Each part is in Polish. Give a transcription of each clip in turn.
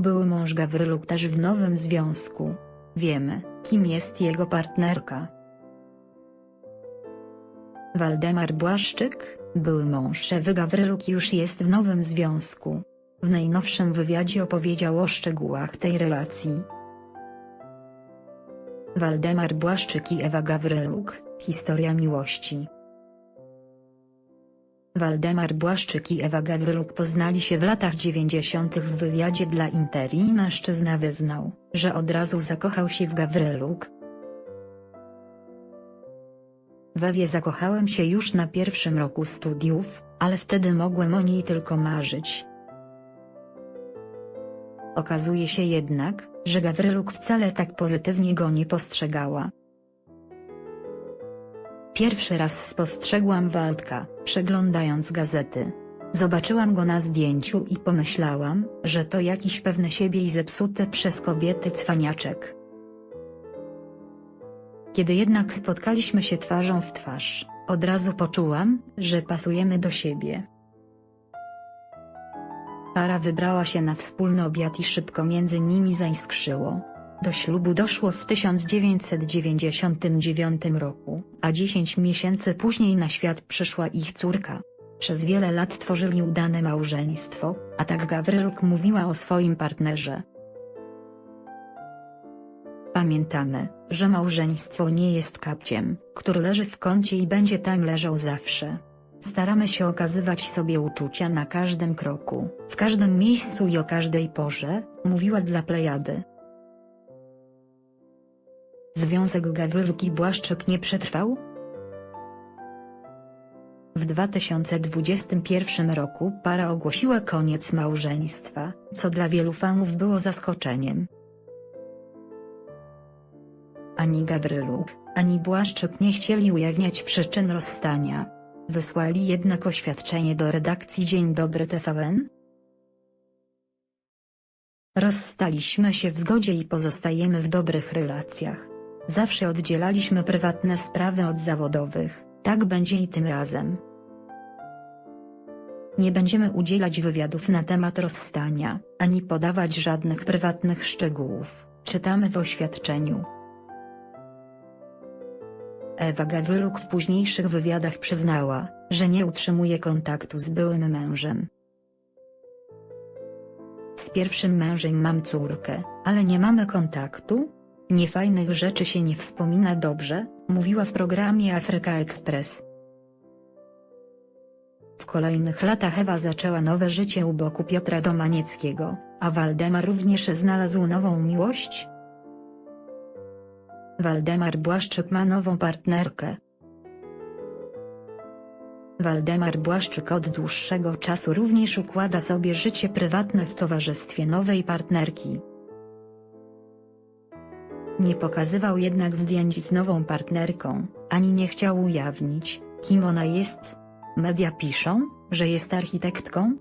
były mąż Gawryluk też w nowym związku. Wiemy, kim jest jego partnerka. Waldemar Błaszczyk, były mąż Ewy Gawryluk już jest w nowym związku. W najnowszym wywiadzie opowiedział o szczegółach tej relacji. Waldemar Błaszczyk i Ewa Gawryluk, historia miłości. Waldemar Błaszczyk i Ewa Gawryluk poznali się w latach 90. w wywiadzie dla Interi mężczyzna wyznał, że od razu zakochał się w Gawryluk. W Ewie zakochałem się już na pierwszym roku studiów, ale wtedy mogłem o niej tylko marzyć. Okazuje się jednak, że Gawryluk wcale tak pozytywnie go nie postrzegała. Pierwszy raz spostrzegłam Waldka, przeglądając gazety. Zobaczyłam go na zdjęciu i pomyślałam, że to jakiś pewny siebie i zepsuty przez kobiety cwaniaczek. Kiedy jednak spotkaliśmy się twarzą w twarz, od razu poczułam, że pasujemy do siebie. Para wybrała się na wspólny obiad i szybko między nimi zaiskrzyło. Do ślubu doszło w 1999 roku, a 10 miesięcy później na świat przyszła ich córka. Przez wiele lat tworzyli udane małżeństwo, a tak Gawryluk mówiła o swoim partnerze. Pamiętamy, że małżeństwo nie jest kapciem, który leży w kącie i będzie tam leżał zawsze. Staramy się okazywać sobie uczucia na każdym kroku, w każdym miejscu i o każdej porze, mówiła dla Plejady. Związek Gawryluk i Błaszczyk nie przetrwał? W 2021 roku para ogłosiła koniec małżeństwa, co dla wielu fanów było zaskoczeniem. Ani Gawryluk, ani Błaszczyk nie chcieli ujawniać przyczyn rozstania. Wysłali jednak oświadczenie do redakcji Dzień Dobry TVN. Rozstaliśmy się w zgodzie i pozostajemy w dobrych relacjach. Zawsze oddzielaliśmy prywatne sprawy od zawodowych, tak będzie i tym razem. Nie będziemy udzielać wywiadów na temat rozstania, ani podawać żadnych prywatnych szczegółów, czytamy w oświadczeniu. Ewa Gawryluk w późniejszych wywiadach przyznała, że nie utrzymuje kontaktu z byłym mężem. Z pierwszym mężem mam córkę, ale nie mamy kontaktu? Niefajnych rzeczy się nie wspomina dobrze, mówiła w programie Afryka Express. W kolejnych latach Ewa zaczęła nowe życie u boku Piotra Domanieckiego, a Waldemar również znalazł nową miłość? Waldemar Błaszczyk ma nową partnerkę. Waldemar Błaszczyk od dłuższego czasu również układa sobie życie prywatne w towarzystwie nowej partnerki. Nie pokazywał jednak zdjęć z nową partnerką, ani nie chciał ujawnić, kim ona jest. Media piszą, że jest architektką.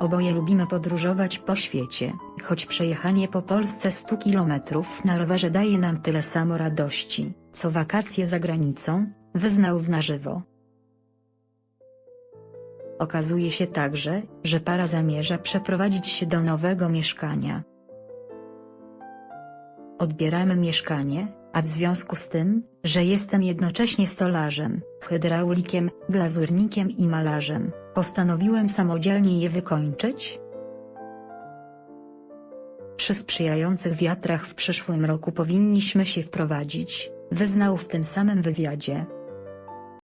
Oboje lubimy podróżować po świecie, choć przejechanie po Polsce 100 kilometrów na rowerze daje nam tyle samo radości, co wakacje za granicą, wyznał w na żywo. Okazuje się także, że para zamierza przeprowadzić się do nowego mieszkania. Odbieramy mieszkanie, a w związku z tym, że jestem jednocześnie stolarzem, hydraulikiem, glazurnikiem i malarzem, postanowiłem samodzielnie je wykończyć. Przy sprzyjających wiatrach w przyszłym roku powinniśmy się wprowadzić, wyznał w tym samym wywiadzie.